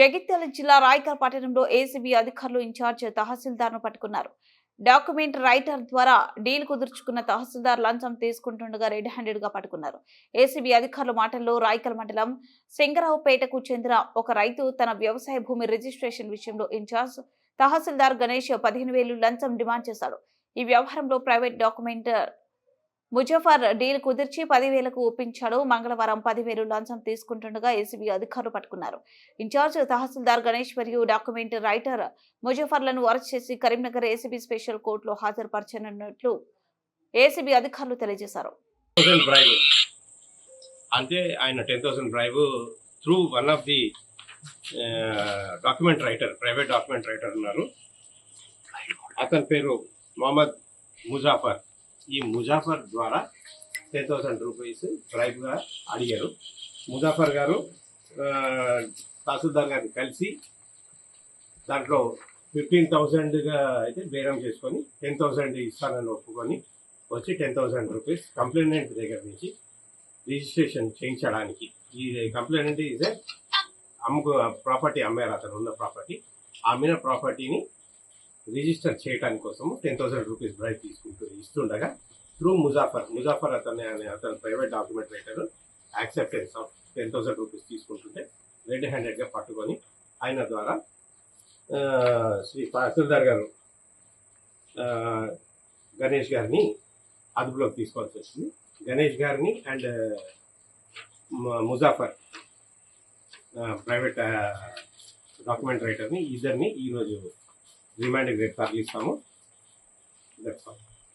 జగిత్యాల జిల్లా రాయకల్ పట్టణంలో ఏసీబీ అధికారులు ఇన్ఛార్జ్ తహసీల్దార్ను పట్టుకున్నారు. డాక్యుమెంట్ రైటర్ ద్వారా డీల్ కుదుర్చుకున్న తహసీల్దార్ లంచం తీసుకుంటుండగా రెడ్ హ్యాండెడ్గా పట్టుకున్నారు. ఏసీబీ అధికారుల మాటల్లో రాయకల్ మండలం సింగరావుపేటకు చెందిన ఒక రైతు తన వ్యవసాయ భూమి రిజిస్ట్రేషన్ విషయంలో ఇన్ఛార్జ్ తహసీల్దార్ గణేష్ పదిహేను వేలు లంచం డిమాండ్ చేశాడు. ఈ వ్యవహారంలో ప్రైవేట్ డాక్యుమెంట్ ముజఫర్ డీల్ కుదిర్చి పదివేలకు ఒప్పించాడు. మంగళవారం పదివేలు లంచం తీసుకుంటుండగా ఏసీబీ అధికారులు పట్టుకున్నారు. ఇన్ఛార్జ్ తహసీల్దార్ గణేష్ మరియు డాక్యుమెంట్ రైటర్ ముజఫర్లను అరెస్ట్ చేసి కరీంనగర్ ఏసీబీ స్పెషల్ కోర్టులో హాజరుపరచనున్నట్లు ఏసీబీ అధికారులు తెలియజేశారు. బ్రైవ్ అంటే ఆయన ten thousand bribe through one of the document writer private document writer ఉన్నారు. అతని పేరు మొహమ్మద్ ముజాఫర్. ఈ ముజాఫర్ ద్వారా టెన్ థౌసండ్ రూపీస్ బ్రైబ్గా అడిగారు. ముజాఫర్ గారు తహసీల్దార్ గారిని కలిసి దాంట్లో ఫిఫ్టీన్ థౌసండ్గా అయితే బేరం చేసుకొని టెన్ థౌసండ్ ఇస్తానని ఒప్పుకొని వచ్చి టెన్ థౌసండ్ రూపీస్ కంప్లైనెంట్ దగ్గర నుంచి రిజిస్ట్రేషన్ చేయించడానికి. ఈ కంప్లైనెంట్ ఈజ్ అమ్ముకు ప్రాపర్టీ అమ్మారు అతను ఉన్న ప్రాపర్టీ అమ్మిన ప్రాపర్టీని రిజిస్టర్ చేయడానికి కోసము టెన్ థౌసండ్ రూపీస్ బ్రైట్ తీసుకుంటూ ఇస్తుండగా త్రూ ముజాఫర్ ముజాఫర్ అతని అనే అతను private document writer acceptance of ten thousand rupees తీసుకుంటుంటే రెడ్ హ్యాండెడ్గా పట్టుకొని ఆయన ద్వారా శ్రీ తహసీల్దార్ గారు గణేష్ గారిని అదుపులోకి తీసుకోవాల్సి వచ్చింది. గణేష్ గారిని అండ్ ముజాఫర్ ప్రైవేట్ డాక్యుమెంట్ రైటర్ని ఇద్దరిని ఈరోజు రిమైండింగ్ రేట్ తరలిస్తాము దట్స్ ఆల్